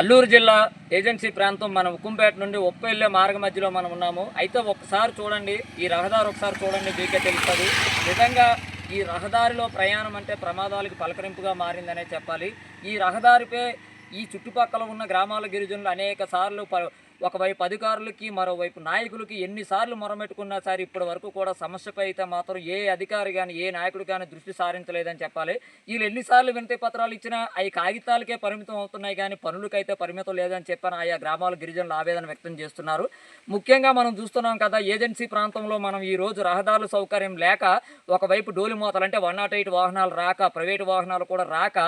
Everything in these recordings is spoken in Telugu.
అల్లూరు జిల్లా ఏజెన్సీ ప్రాంతం మనం ఉక్కుంపేట నుండి ఉప్ప వెళ్ళే మార్గ మధ్యలో మనం ఉన్నాము. అయితే ఒకసారి చూడండి ఈ రహదారి ఒకసారి చూడండి మీకే తెలుస్తుంది. నిజంగా ఈ రహదారిలో ప్రయాణం అంటే ప్రమాదాలకు పలకరింపుగా మారిందనే చెప్పాలి. ఈ రహదారిపై ఈ చుట్టుపక్కల ఉన్న గ్రామాల గిరిజనులు అనేక సార్లు ప ఒకవైపు అధికారులకి మరోవైపు నాయకులకి ఎన్నిసార్లు మొరమెట్టుకున్నా సరే ఇప్పటి వరకు కూడా సమస్యపై అయితే మాత్రం ఏ అధికారి కానీ ఏ నాయకుడు కానీ దృష్టి సారించలేదని చెప్పాలి. వీళ్ళు ఎన్నిసార్లు వినతి పత్రాలు ఇచ్చినా అవి కాగితాలకే పరిమితం అవుతున్నాయి కానీ పనులకైతే పరిమితం లేదని చెప్పని ఆయా గ్రామాల గిరిజనులు ఆవేదన వ్యక్తం చేస్తున్నారు. ముఖ్యంగా మనం చూస్తున్నాం కదా ఏజెన్సీ ప్రాంతంలో మనం ఈ రోజు రహదారుల సౌకర్యం లేక ఒకవైపు డోలి మోతలు అంటే వన్ నాట్ ఎయిట్ వాహనాలు రాక ప్రైవేటు వాహనాలు కూడా రాక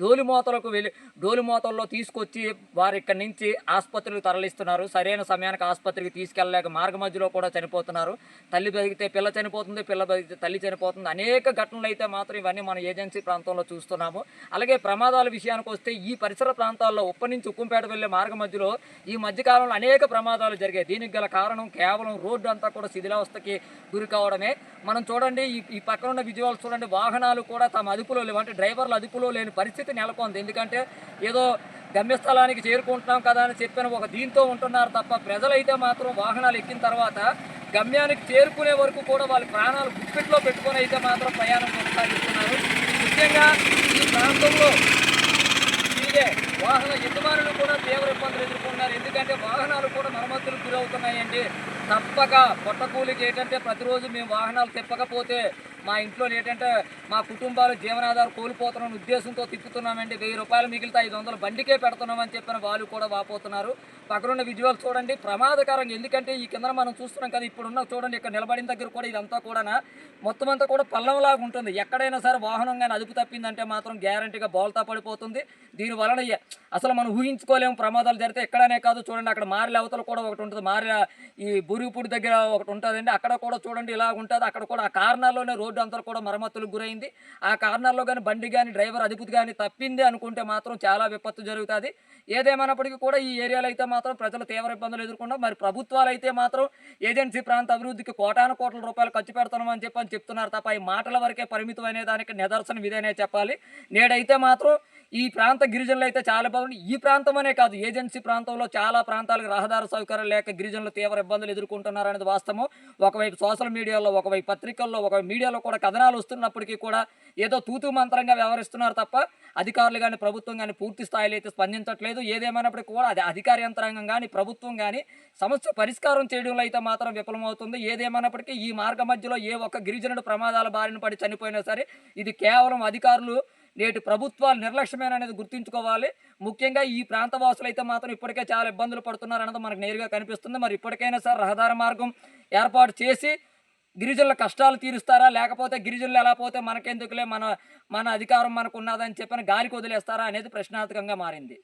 డోలిమూతలకు వెళ్ళి డోలిమూతల్లో తీసుకొచ్చి వారు ఇక్కడి నుంచి ఆసుపత్రికి తరలిస్తున్నారు. సరైన సమయానికి ఆసుపత్రికి తీసుకెళ్ళలేక మార్గ మధ్యలో కూడా చనిపోతున్నారు. తల్లి బతికితే పిల్ల చనిపోతుంది పిల్ల బతికితే తల్లి చనిపోతుంది. అనేక ఘటనలు అయితే మాత్రం ఇవన్నీ మన ఏజెన్సీ ప్రాంతంలో చూస్తున్నాము. అలాగే ప్రమాదాల విషయానికి వస్తే ఈ పరిసర ప్రాంతాల్లో ఉప్ప నుంచి ఉక్కుంపేట వెళ్ళే మార్గ మధ్యలో ఈ మధ్యకాలంలో అనేక ప్రమాదాలు జరిగాయి. దీనికి గల కారణం కేవలం రోడ్డు అంతా కూడా శిథిలావస్థకి గురి కావడమే. మనం చూడండి ఈ ఈ పక్కన ఉన్న విజువల్స్ చూడండి వాహనాలు కూడా తమ అదుపులో లేవు. అంటే డ్రైవర్లు అదుపులో లేని పరిస్థితి నెలకొంది. ఎందుకంటే ఏదో గమ్యస్థలానికి చేరుకుంటున్నాం కదా అని చెప్పిన ఒక దీంతో ఉంటున్నారు తప్ప ప్రజలైతే మాత్రం వాహనాలు ఎక్కిన తర్వాత గమ్యానికి చేరుకునే వరకు కూడా వాళ్ళ ప్రాణాలు గుప్పిట్లో పెట్టుకొని అయితే మాత్రం ప్రయాణం కొనసాగిస్తున్నారు. ముఖ్యంగా ఈ ప్రాంతంలో ఇదే వాహన యజమానులు కూడా తీవ్ర ఇబ్బందులు ఎదుర్కొన్నారు ఎందుకంటే వాహనాలు కూడా మరమ్మతులకు గురవుతున్నాయండి. తప్పక పొట్టకూలికి ఏంటంటే ప్రతిరోజు మేము వాహనాలు తిప్పకపోతే మా ఇంట్లో ఏంటంటే మా కుటుంబాలు జీవనాధారం కోల్పోతున్న ఉద్దేశంతో తిప్పుతున్నామండి. వెయ్యి రూపాయలు మిగిలితే ఐదు వందలు బండికే పెడుతున్నామని చెప్పిన వాళ్ళు కూడా వాపోతున్నారు. పక్కనున్న విజువల్ చూడండి. ప్రమాదకరం. ఎందుకంటే ఈ కింద మనం చూస్తున్నాం కదా ఇప్పుడున్న చూడండి ఇక్కడ నిలబడిన దగ్గర కూడా ఇదంతా కూడా మొత్తం అంతా కూడా పల్లంలాగా ఉంటుంది. ఎక్కడైనా సరే వాహనం కానీ అదుపు తప్పిందంటే మాత్రం గ్యారంటీగా బోల్తా పడిపోతుంది. దీని వలన అసలు మనం ఊహించుకోలేము ప్రమాదాలు జరిగితే ఎక్కడనే కాదు చూడండి అక్కడ మారిల అవతల కూడా ఒకటి ఉంటుంది. మారిల ఈ బురుగుపూడి దగ్గర ఒకటి ఉంటుందండి. అక్కడ కూడా చూడండి ఇలా ఉంటుంది. అక్కడ కూడా ఆ కారణాల్లోనే రోడ్డు అంతా కూడా మరమ్మతులకు గురైంది. ఆ కారణాల్లో కానీ బండి కానీ డ్రైవర్ అదుపు కానీ తప్పింది అనుకుంటే మాత్రం చాలా విపత్తు జరుగుతుంది. ఏదేమైనప్పటికీ కూడా ఈ ఏరియాలో అయితే మాత్రం ప్రజలు తీవ్ర ఇబ్బందులు ఎదుర్కొన్నారు మరి ప్రభుత్వాలు అయితే మాత్రం ఏజెన్సీ ప్రాంత అభివృద్ధికి కోటాను కోట్ల రూపాయలు ఖర్చు పెడుతున్నామని చెప్పి అని చెప్తున్నారు తప్ప ఈ మాటల వరకే పరిమితం అనే దానికి నిదర్శనం ఇదేనే చెప్పాలి. నేడైతే మాత్రం ఈ ప్రాంత గిరిజనులు అయితే చాలా ఇబ్బంది ఈ ప్రాంతం అనే కాదు ఏజెన్సీ ప్రాంతంలో చాలా ప్రాంతాలకు రహదారి సౌకర్యం లేక గిరిజనులు తీవ్ర ఇబ్బందులు ఎదుర్కొంటున్నారు అనేది వాస్తవం. ఒకవైపు సోషల్ మీడియాలో ఒకవైపు పత్రికల్లో ఒక మీడియాలో కూడా కథనాలు వస్తున్నప్పటికీ కూడా ఏదో తూతు మంత్రంగా వ్యవహరిస్తున్నారు తప్ప అధికారులు కానీ ప్రభుత్వం కానీ పూర్తి స్థాయిలో అయితే స్పందించట్లేదు. ఏదేమైనప్పటికీ కూడా అది అధికార యంత్రాంగం కానీ ప్రభుత్వం కానీ సమస్య పరిష్కారం చేయడంలో అయితే మాత్రం విఫలమవుతుంది. ఏదేమైనప్పటికీ ఈ మార్గ మధ్యలో ఏ ఒక్క గిరిజనుడు ప్రమాదాల బారిన పడి చనిపోయినా సరే ఇది కేవలం అధికారులు నేటి ప్రభుత్వాలు నిర్లక్ష్యమైన అనేది గుర్తుంచుకోవాలి. ముఖ్యంగా ఈ ప్రాంత వాసులు అయితే మాత్రం ఇప్పటికే చాలా ఇబ్బందులు పడుతున్నారు అన్నది మనకు నేరుగా కనిపిస్తుంది. మరి ఇప్పటికైనా సార్ రహదారి మార్గం ఏర్పాటు చేసి గిరిజనుల కష్టాలు తీరుస్తారా? లేకపోతే గిరిజనులు ఎలా పోతే మనకెందుకులే? మన మన అధికారం మనకు ఉన్నదని చెప్పని గాలికి వదిలేస్తారా? అనేది ప్రశ్నార్థకంగా మారింది.